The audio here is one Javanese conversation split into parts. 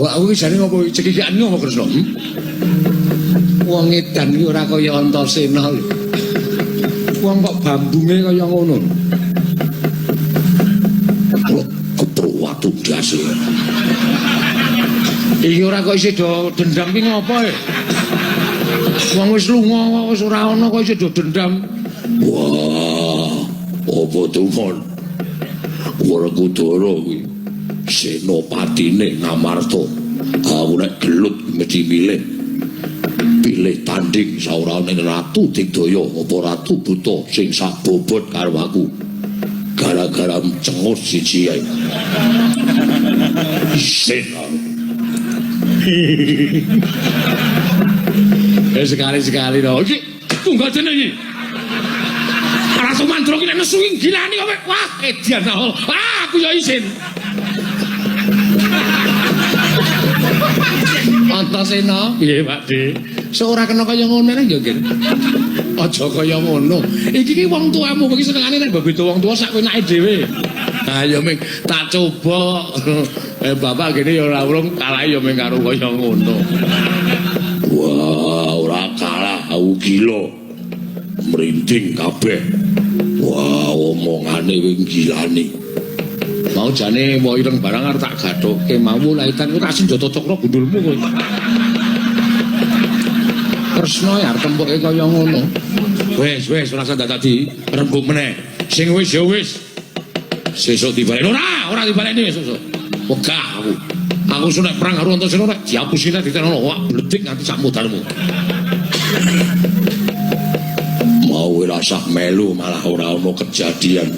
Wah, aku jane ngopo cekikikan ngopo Kresna? Hmm? Wong edan iki ora kaya Antasena lho. Wong kok bambunge kaya ngono. Ketru watu biasa. Iki ora kok isih do dendam ki ngopo e? Wong wis lunga wis ora ana kok isih do dendam. Wah, apa tumon? Werkudara kuwi senopatine Ngamarta. Aku nek gelut mesti milih. Pilih tanding saurane Ratu Digdaya apa Ratu Buta sing sabobot karo aku. Gara-gara cengus siji ae. Aku. Eh sekali-sekali to. Iki tunggal dene iki. Ratu Mandra ki nek nesu iki gilani kok. Wah, edian. Ah, aku ya isin. Antasena, piye Pak De? Sok ora kena kaya ngono nek yo, Gen. Aja kaya ngono. Iki ki wong tuamu iki senengane nek begitu wong tua sak enake dhewe. Ha ya ming tak coba. Eh bapak gini ya ora urung kalah ya ming karo kaya ngono. Wah, ora kalah aku gila. Merinding kabeh. Wah, omongane wing gilani. Mau jane mau ireng barang arep tak gadoke mau laitan ku tak senjata cokro gundulmu kowe. Kresna ya arep tempuke kaya ngono. Wis, wis ora usah dadi rembug meneh. Sing wis ya wis. Sesuk dibaleni ora, ora dibaleni wis sesuk. Wegah aku. Aku sunek perang karo Antasena nek diapusine ditenono wak bledik nganti sak modalmu. Mau rasa melu malah ora ono kejadian.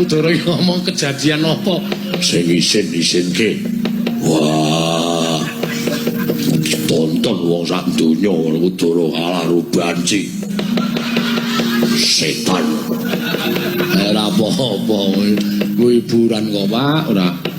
Iki ngomong kejadian apa? Sing isin-isinke. Wah. Tonton wong sak donya Werkudara kalah rubanci. Setan. Ora apa-apa. Kuwi hiburan kok, Pak. Ora